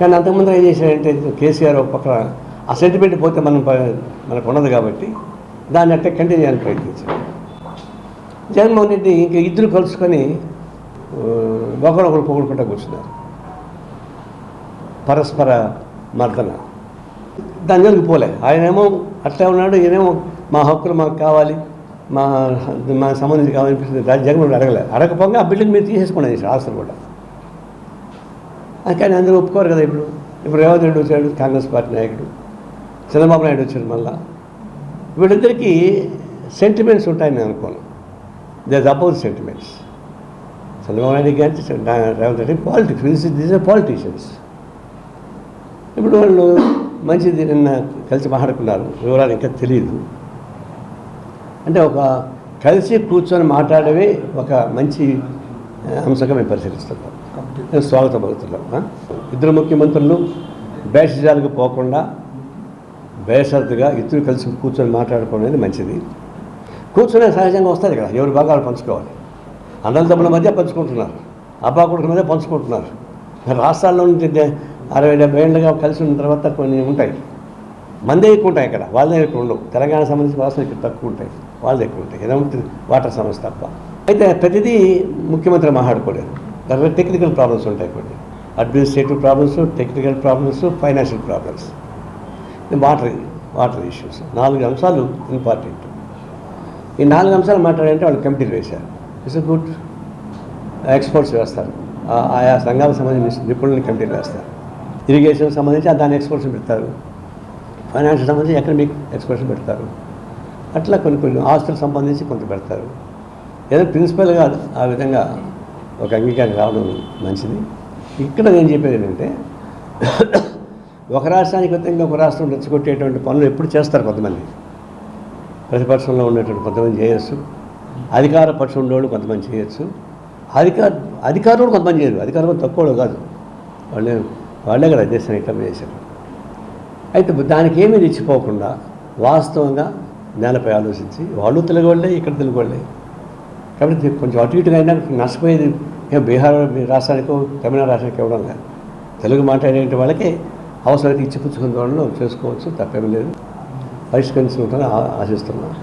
కానీ అంతకుముందు ఏం చేశాడంటే కేసీఆర్ ఒక పక్కన ఆ సెంటిమెంట్ పోతే మనం మనకు ఉన్నది కాబట్టి దాన్ని అట్టే కంటిన్యూ అని ప్రయత్నించాం జగన్మోహన్ రెడ్డి ఇంకా ఇద్దరు కలుసుకొని ఒకరొకరు పొగుడుకుంటా కూర్చున్నారు. పరస్పర మర్దన. దాని జోలికి పోలే. ఆయనేమో అట్లా ఉన్నాడు ఈయనేమో మా హక్కులు మాకు కావాలి మా మా సంబంధించి కావాలనిపిస్తుంది. జగన్మోహన్ అడగలే. అడగపోగా ఆ బిల్డింగ్ మీరు తీసేసుకోండి ఆస్తులు కూడా. అది కానీ అందరూ ఒప్పుకోరు కదా ఇప్పుడు. ఇప్పుడు రేవంత్ రెడ్డి వచ్చాడు కాంగ్రెస్ పార్టీ నాయకుడు. చంద్రబాబు నాయుడు వచ్చాడు మళ్ళా. వీళ్ళిద్దరికీ సెంటిమెంట్స్ ఉంటాయని నేను అనుకోను. They oppose sentiments Chandrababu Naidu కానీ Revanth Reddy politics this this are politicians ఇప్పుడు వాళ్ళు మంచిది నిన్న కలిసి మాట్లాడుకున్నారు. వివరాలు ఇంకా తెలియదు అంటే ఒక కలిసి కూర్చొని మాట్లాడమే ఒక మంచి అంశంగా మేము పరిశీలిస్తున్నాం. స్వాగత పలుకుతున్నాం ఇద్దరు ముఖ్యమంత్రులు బేషజాలకు పోకుండా బేషరతుగా ఇద్దరు కలిసి కూర్చొని మాట్లాడుకోవడం అనేది మంచిది. కూర్చునే సహజంగా వస్తుంది కదా ఎవరి భాగాలు పంచుకోవాలి. అన్నల తమ్ముల మధ్య పంచుకుంటున్నారు. అబ్బా కొడుకుల మధ్య పంచుకుంటున్నారు. రాష్ట్రాల్లో నుంచి అరవై డెబ్బై ఏళ్ళుగా కలిసి ఉన్న తర్వాత కొన్ని ఉంటాయి. మందే ఎక్కువ ఉంటాయి ఇక్కడ వాళ్ళే ఎక్కువ ఉండవు. తెలంగాణ సంబంధించిన రాష్ట్రం ఇక్కడ తక్కువ ఉంటాయి. వాళ్ళే ఎక్కువ ఉంటాయి. ఏదో ఉంటుంది వాటర్ సమస్య తప్ప. అయితే ప్రతిదీ ముఖ్యమంత్రి మాట్లాడుకోలేరు దాంట్లో టెక్నికల్ ప్రాబ్లమ్స్ ఉంటాయి కొన్ని. Administrative problems technical problems financial problems water water issues నాలుగు అంశాలు ఇంపార్టెంట్ ఈ నాలుగు అంశాలు మాట్లాడాలంటే వాళ్ళు కమిటీలు వేశారు. ఇట్స్ గుడ్ ఎక్స్పర్ట్స్ వేస్తారు. ఆ- ఆయా సంఘాలకు సంబంధించిన నిపుణులను కమిటీలు వేస్తారు. ఇరిగేషన్ సంబంధించి ఆ దాని ఎక్స్పర్ట్స్ పెడతారు. ఫైనాన్షియల్ సంబంధించి ఎకనమిక్ ఎక్స్పర్ట్స్ పెడతారు. అట్లా కొన్ని కొన్ని ఆస్తులకు సంబంధించి కొంత పెడతారు. ఏదో ప్రిన్సిపల్గా ఆ విధంగా ఒక అంగీకారం రావడం మంచిది. ఇక్కడ నేను చెప్పేది ఏంటంటే ఒక రాష్ట్రానికి విధంగా ఒక రాష్ట్రం రెచ్చగొట్టేటువంటి పనులు ఎప్పుడు చేస్తారు కొంతమంది. ప్రతిపక్షంలో ఉన్నటువంటి కొంతమంది చేయొచ్చు. అధికార పక్షం ఉండేవాళ్ళు కొంతమంది చేయొచ్చు. అధికార అధికారులు కొంతమంది చేయరు. అధికారులు తక్కువ కాదు. వాళ్ళే వాళ్ళే కదా దేశాన్ని ఇట్లా చేశారు. అయితే దానికి ఏమీ తెచ్చిపోకుండా వాస్తవంగా నేలపై ఆలోచించి వాళ్ళు తెలుగు వాళ్ళే ఇక్కడ తెలుగు వాళ్ళే. కాబట్టి కొంచెం అటు ఇటుగా అయినా నష్టపోయేది. మేము బీహార్ రాష్ట్రానికో తమిళనాడు రాష్ట్రానికి ఇవ్వడం లేదు తెలుగు మాట్లాడేటువంటి వాళ్ళకి అవసరమైతే ఇచ్చిపుచ్చుకున్న వాళ్ళు చేసుకోవచ్చు తప్పేమీ లేదు. పరిష్కరించుకుంటాను ఆశిస్తున్నాను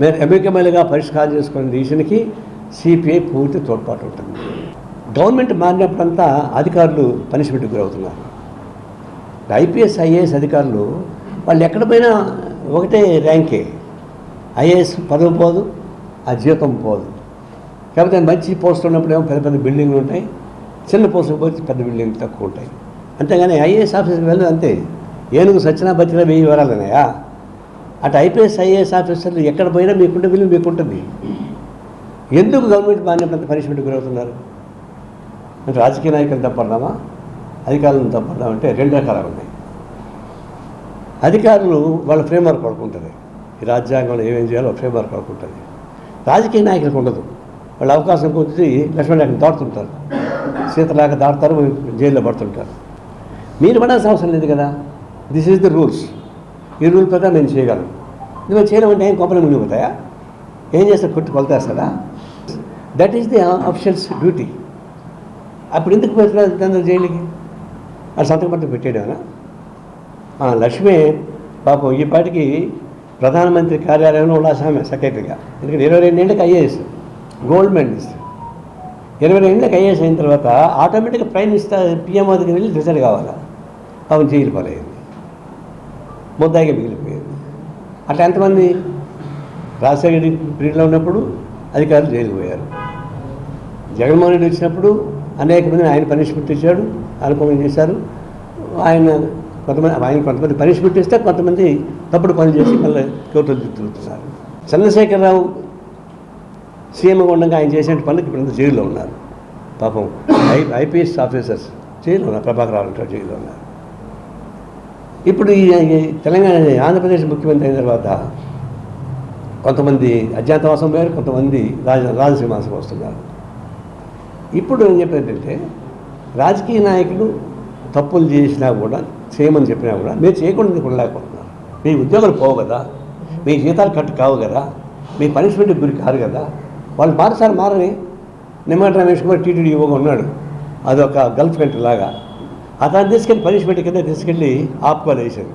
నేను ఎమ్మెల్యేగా పరిష్కారం చేసుకునే డిసిషన్కి సిపిఐ పూర్తి తోడ్పాటు ఉంటుంది. గవర్నమెంట్ మారినప్పుడంతా అధికారులు పనిష్మెంట్కి గురవుతున్నారు. ఐపీఎస్ ఐఏఎస్ అధికారులు వాళ్ళు ఎక్కడ పోయినా ఒకటే ర్యాంకే. ఐఏఎస్ పదవి పోదు ఆ జీతం పోదు. కాకపోతే మంచి పోస్టులు ఉన్నప్పుడు ఏమో పెద్ద పెద్ద బిల్డింగ్లు ఉంటాయి. చిన్న పోస్టులు పోతే పెద్ద బిల్డింగ్లు తక్కువ ఉంటాయి. అంతేగాని ఐఏఎస్ ఆఫీసర్కి వెళ్ళదు అంతే. ఏనుగు సచ్చినా బతికినా వెయ్యి ఉన్నాయా? అటు ఐపీఎస్ ఐఏఎస్ ఆఫీసర్లు ఎక్కడ పోయినా మీకుంటే విలువ మీకుంటుంది. ఎందుకు గవర్నమెంట్ మారినప్పుడు పనిష్మెంట్ గురవుతున్నారు? అంటే రాజకీయ నాయకులు తప్పడదామా? అధికారులను తప్పడదామంటే రెండు రకాలు ఉన్నాయి. అధికారులు వాళ్ళ ఫ్రేమ్వర్క్ పడుకుంటుంది ఈ రాజ్యాంగంలో ఏమేం చేయాలో ఫ్రేమ్వర్క్ పడుకుంటుంది రాజకీయ నాయకులకు ఉండదు. వాళ్ళు అవకాశం కొద్ది లక్ష్మణరేఖను దాటుతుంటారు. సీతలాగా దాటుతారు జైల్లో పడుతుంటారు. మీరు పడాల్సిన అవసరం లేదు కదా? దిస్ ఈజ్ ద రూల్స్ ఈ రూల్ ప్రకారం నేను చేయగలను. నువ్వు చేయడం అంటే ఏం కొంపలు మునిగిపోతాయా ఏం చేస్తా కొట్టి కొలతేస్తాడా? That is the officials duty అప్పుడు ఎందుకు పెట్టిన జైలుకి? అది సంతకం పట్టు పెట్టేయడమేనా? లక్ష్మి పాపం ఈ పాటికి ప్రధానమంత్రి కార్యాలయంలో ఉండాల్సి సెక్రటరీగా ఎందుకంటే ఇరవై రెండేళ్ళకి ఐఏఎస్. గోల్డ్ మెడలిస్ట్ ఇరవై రెండులకు ఐఏఎస్ అయిన తర్వాత ఆటోమేటిక్గా ప్రైమ్ మినిస్టర్ పిఎం దగ్గరికి వెళ్ళి రిజల్ట్ కావాలా? అవును జైలు పాలయ్యింది ముద్దాయిగా మిగిలిపోయింది. అట్లా ఎంతమంది రాజశేఖర రెడ్డి పీరియడ్లో ఉన్నప్పుడు అధికారులు జైలుకు పోయారు. జగన్మోహన్ రెడ్డి వచ్చినప్పుడు అనేక మందిని ఆయన పనిష్మెంట్ ఇచ్చాడు అనుకోమని చేశారు. ఆయన కొంతమంది ఆయన కొంతమంది పనిష్మెంట్ ఇస్తే కొంతమంది తప్పుడు పనులు చేసి మళ్ళీ కోర్టులు తిరుగుతున్నారు. చంద్రశేఖరరావు సీఎంగా ఉండగా ఆయన చేసిన పనులకు ఇప్పుడు జైల్లో ఉన్నారు. పాపం ఐ ఐపీఎస్ ఆఫీసర్స్ జైల్లో ఉన్నారు. ప్రభాకర్ రావు జైల్లో ఉన్నారు. ఇప్పుడు ఈ తెలంగాణ ఆంధ్రప్రదేశ్ ముఖ్యమంత్రి అయిన తర్వాత కొంతమంది అజ్ఞాతవాసం పోయారు కొంతమంది రాజ రాజసింహాసం వస్తున్నారు. ఇప్పుడు ఏం చెప్పేది రాజకీయ నాయకులు తప్పులు చేసినా కూడా చేయమని చెప్పినా కూడా మీరు చేయకుండా ఉండలేకపోతున్నారు మీ ఉద్యోగాలు పోవు కదా మీ జీతాలు కట్టు కావు కదా మీ పనిష్మెంట్ గురి కాదు కదా వాళ్ళు మారసారి మారని నిమ్మట రమేష్ కుమార్ టీటీడీ యువగా ఉన్నాడు. అదొక గల్ఫ్ కంట్రీ లాగా. అతను తీసుకెళ్ళి పనిష్మెంట్ కింద తీసుకెళ్ళి ఆపుకోవాలి వేసాడు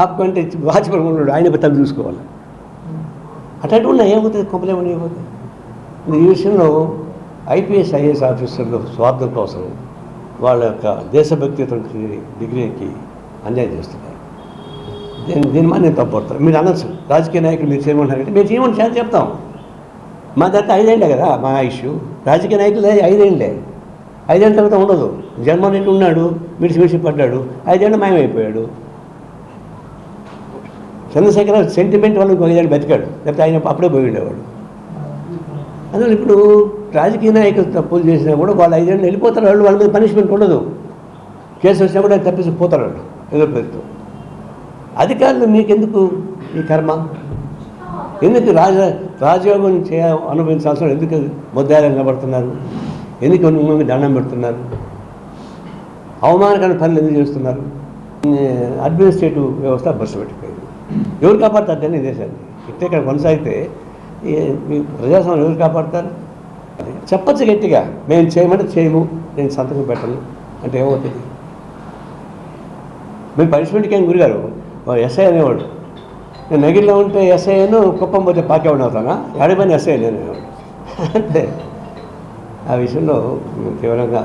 ఆపుకుంటే వాచ్మెన్ ఉన్నాడు ఆయన తను చూసుకోవాలి. అట్లాంటి ఉన్నాయి ఏమవుతుంది కంప్లైంట్ ఏమవుతుంది ఈ విషయంలో ఐపీఎస్ ఐఏఎస్ ఆఫీసర్లు స్వార్థం కోసం వాళ్ళ యొక్క దేశభక్తికి డిగ్రీకి అన్యాయం చేస్తున్నారు. దీని దీని మీద నేను తప్పడతాను మీరు అనొచ్చు. రాజకీయ నాయకులు మీరు చేయమంటారంటే మీరు చేయమని చేత చెప్తాం మా దగ్గర ఐదేళ్ళే కదా మా ఆయుష్. రాజకీయ నాయకులు ఐదేళ్ళే. ఐదేళ్ళ తర్వాత ఉండదు. జన్మ నుండి ఉన్నాడు మిడిసి మిడిసి పడ్డాడు ఐదేళ్ళు మాయమైపోయాడు. చంద్రశేఖర సెంటిమెంట్ వల్ల ఇంకో ఐదేళ్ళు బతికాడు. లేకపోతే ఆయన అప్పుడే పోయి ఉండేవాడు. అందువల్ల ఇప్పుడు రాజకీయ నాయకులు తప్పులు చేసినా కూడా వాళ్ళు ఐదేళ్ళు వెళ్ళిపోతారు. వాళ్ళు వాళ్ళ మీద పనిష్మెంట్ ఉండదు. కేసు వచ్చినా కూడా తప్పించి పోతారు వాళ్ళు. ఎదురు పెడుతూ అధికారులు మీకెందుకు ఈ కర్మ? ఎందుకు రాజ రాజయోగం చేయ అనుభవించాల్సిన ఎందుకు ముద్దాయిలు నిలబడుతున్నారు? ఎందుకు మిమ్మల్ని దండం పెడుతున్నారు? అవమానకరమైన పనులు ఎందుకు చేస్తున్నారు? అడ్మినిస్ట్రేటివ్ వ్యవస్థ బస్సు పెట్టిపోయింది ఎవరు కాపాడుతారు దాన్ని ఈ దేశాన్ని. ఇట్టే ఇక్కడ కొనసాగితే ప్రజాస్వామ్యం ఎవరు కాపాడుతారు? చెప్పచ్చు గట్టిగా. మేము చేయమంటే చేయము. నేను సంతకం పెట్టను. అంటే ఏమవుతుంది మీరు పనిష్మెంట్కి ఏం గురిగారు? ఎస్ఐ అనేవాడు. నేను నగిరిలో ఉంటే ఎస్ఐను కుప్పం పోతే పాకేవాడు అవుతానా? ఎడమైన ఎస్ఐ నేను. అనేవాడు అంటే ఆ విషయంలో మేము తీవ్రంగా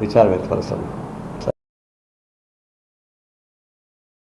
విచారం వ్యక్తపరుస్తాము